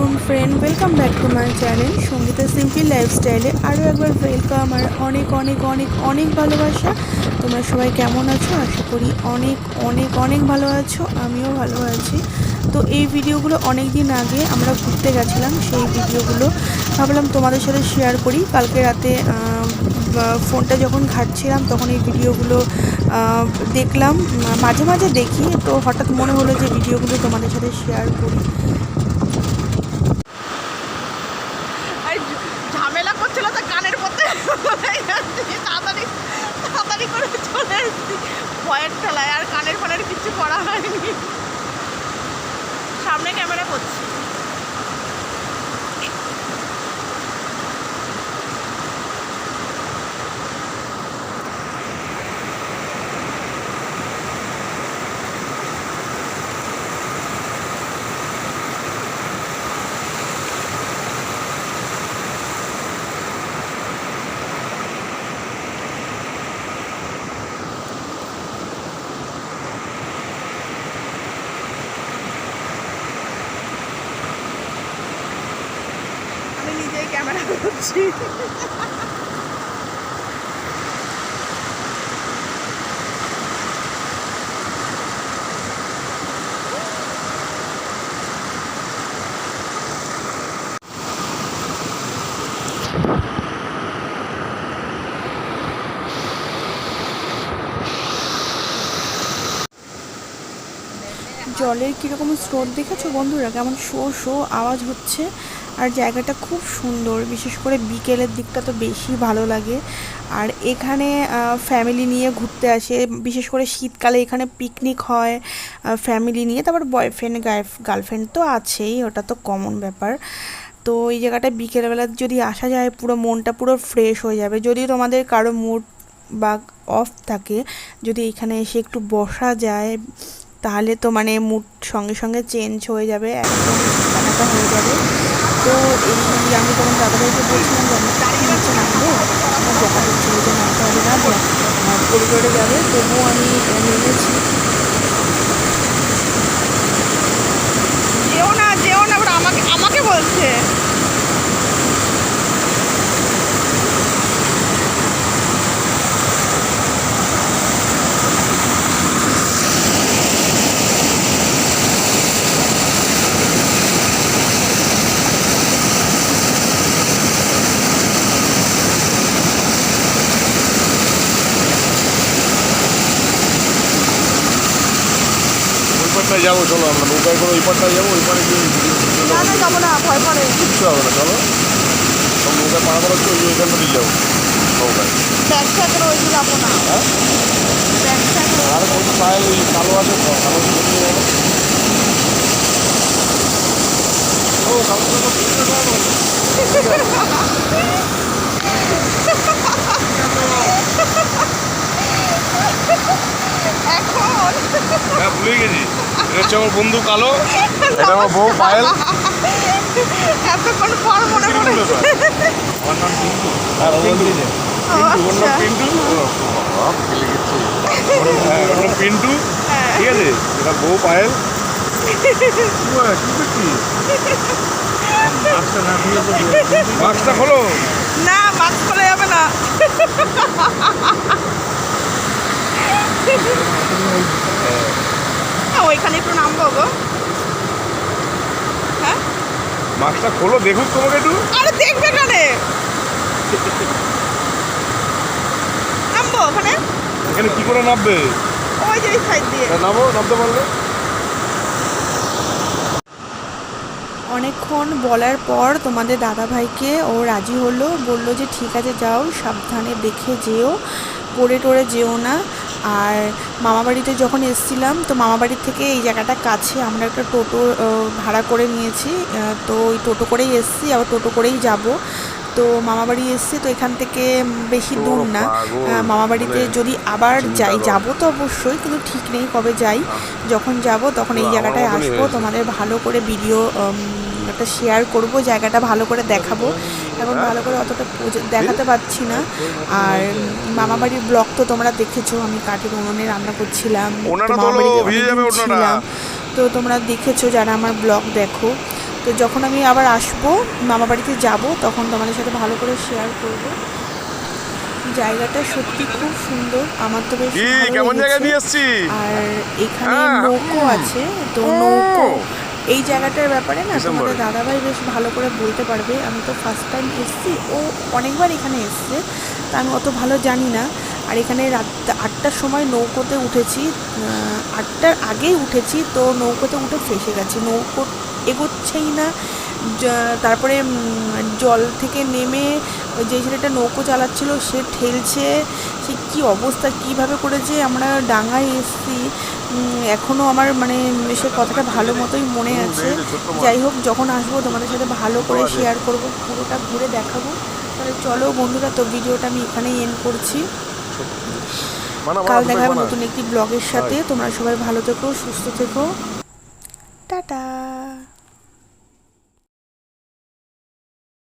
Afternoon friend welcome back to my channel Sangeeta simple লাইফস্টাইলে আরও একবার ওয়েলকাম আর অনেক অনেক অনেক অনেক ভালোবাসা। তোমরা সবাই কেমন আছো? আশা করি অনেক অনেক অনেক ভালো আছো, আমিও ভালো আছি। তো এই ভিডিওগুলো অনেক দিন আগে আমরা ঘুরতে গেছিলাম, সেই ভিডিওগুলো ভাবলাম তোমাদের সাথে শেয়ার করি। কালকে রাতে ফোনটা যখন ঘাটছিলাম, তখন এই ভিডিওগুলো দেখলাম। মাঝে মাঝে দেখি, তো হঠাৎ মনে হলো যে ভিডিওগুলো তোমাদের সাথে শেয়ার করি। সামনে ক্যামেরা করছি ক্যামেরা করছি জলের কীরকম স্রোত দেখেছ বন্ধুরা? কেমন শো শো আওয়াজ হচ্ছে আর জায়গাটা খুব সুন্দর। বিশেষ করে বিকেলের দিকটা তো বেশি ভালো লাগে। আর এখানে ফ্যামিলি নিয়ে ঘুরতে আসে। বিশেষ করে শীতকালে এখানে পিকনিক হয় ফ্যামিলি নিয়ে। তারপর বয়ফ্রেন্ড গার্লফ্রেন্ড তো আছেই, ওটা তো কমন ব্যাপার। তো এই জায়গাটা বিকেলবেলা যদি আসা যায়, পুরো মনটা পুরো ফ্রেশ হয়ে যাবে। যদি তোমাদের কারও মুড বা অফ থাকে, যদি এখানে এসে একটু বসা যায় তাহলে তো মানে মুড সঙ্গে সঙ্গে চেঞ্জ হয়ে যাবে, একদম হয়ে যাবে। তো এই আমি তখন দাদাভাইকে বলছিলাম যে, আমি তাড়ি নিচে নামবো, আমার বকা দিচ্ছিল যে নামতে হবে না করিডোরে যাবে। তবুও আমি নেমেছি। যেও না যেও না আমাকে আমাকে বলছে। যাব চলো আমরা। নৌকায় করে ওই পারটায় যাব ওই পারে যাব না ভয় করে কিচ্ছু হবে না চলো। সব নৌকায় পাড়া করা হচ্ছে ওই ওইখানটা দিয়ে যাব নৌকায়। যাব না। হ্যাঁ? আর কোনো পায়ে ওই কালো আছে কালো ও কালো এখন? হ্যাঁ ভুলে গেছি। এটা হচ্ছে আমার বন্ধু কালো এটা আমার বউ পায়েল এতক্ষণ পর মনে পড়ে। আমার নাম পিন্টু। হ্যাঁ পিন্টু। ওর নাম আচ্ছা। পিন্টু। হ্যাঁ। ওর নাম পিন্টু। ঠিক আছে? এটা বউ পায়েল মাস্কটা খোলো। না মাস্ক খুলে যাবে না। হ্যাঁ, ওইখানে একটু নামবো গো। হ্যাঁ? মাস্কটা খোলো দেখুক তোমাকে একটু। আরে দেখবে কানে নামবো ওখানে? এখানে কি করে নামবে? ওই যে সাইড দিয়ে। নামো নামতে পারলে। অনেকক্ষণ বলার পর তোমাদের দাদাভাইকে ও রাজি হলো বলল যে ঠিক আছে যাও সাবধানে দেখে যেও পড়ে টড়ে যেও না। আর মামাবাড়িতে যখন এসছিলাম তো মামাবাড়ির থেকে এই জায়গাটা কাছে আমরা একটা টোটো ভাড়া করে নিয়েছি। তো ওই টোটো করেই এসছি আবার টোটো করেই যাব। তো মামাবাড়ি এসছি তো এখান থেকে বেশি দূর না। মামাবাড়িতে যদি আবার যাই যাব তো অবশ্যই কিন্তু ঠিক নেই কবে যাই। যখন যাব তখন এই জায়গাটায় আসব তোমাদের ভালো করে ভিডিও একটা শেয়ার করব জায়গাটা ভালো করে দেখাবো। এখন ভালো করে অতটা দেখাতে পারছি না। আর মামাবাড়ির ব্লগ তো তোমরা দেখেছ আমি কাঠের উনুনে রান্না করছিলাম তো তোমরা দেখেছ যারা আমার ব্লগ দেখো। তো যখন আমি আবার আসব মামা বাড়িতে যাব তখন তোমাদের সাথে ভালো করে শেয়ার করব। জায়গাটা সত্যি খুব সুন্দর আমার তো বেশ কি কেমন জায়গায় নিয়ে এসছি আর এখানে হ্যাঁ। নৌকো আছে তো নৌকো এই জায়গাটার ব্যাপারে না তোমাদের দাদাভাই বেশ ভালো করে বলতে পারবে। আমি তো ফার্স্ট টাইম এসেছি। ও অনেকবার এখানে এসছে। তা আমি অত ভালো জানি না। আর এখানে রাত আটটার সময় নৌকোতে উঠেছি। আটটার আগেই উঠেছি। তো নৌকোতে উঠে ফেসে গেছি। নৌকো এগোচ্ছেই না। তারপরে জল থেকে নেমে ওই যে ছেলেটা নৌকো চালাচ্ছিল সে ঠেলছে। সে কি অবস্থা? কীভাবে করে যে আমরা ডাঙায় এসছি। উম, এখনও আমার মানে সে কথাটা ভালো মতোই মনে আছে। যাই হোক যখন আসব তোমাদের সাথে ভালো করে শেয়ার করব পুরোটা ঘুরে দেখাবো। তাহলে চলো বন্ধুরা তো ভিডিওটা আমি এখানেই এন্ড করছি। কাল মানা, দেখা হবে নতুন একটি ব্লগের সাথে। তোমরা সবাই ভালো থেকো সুস্থ থেকো। টাটা।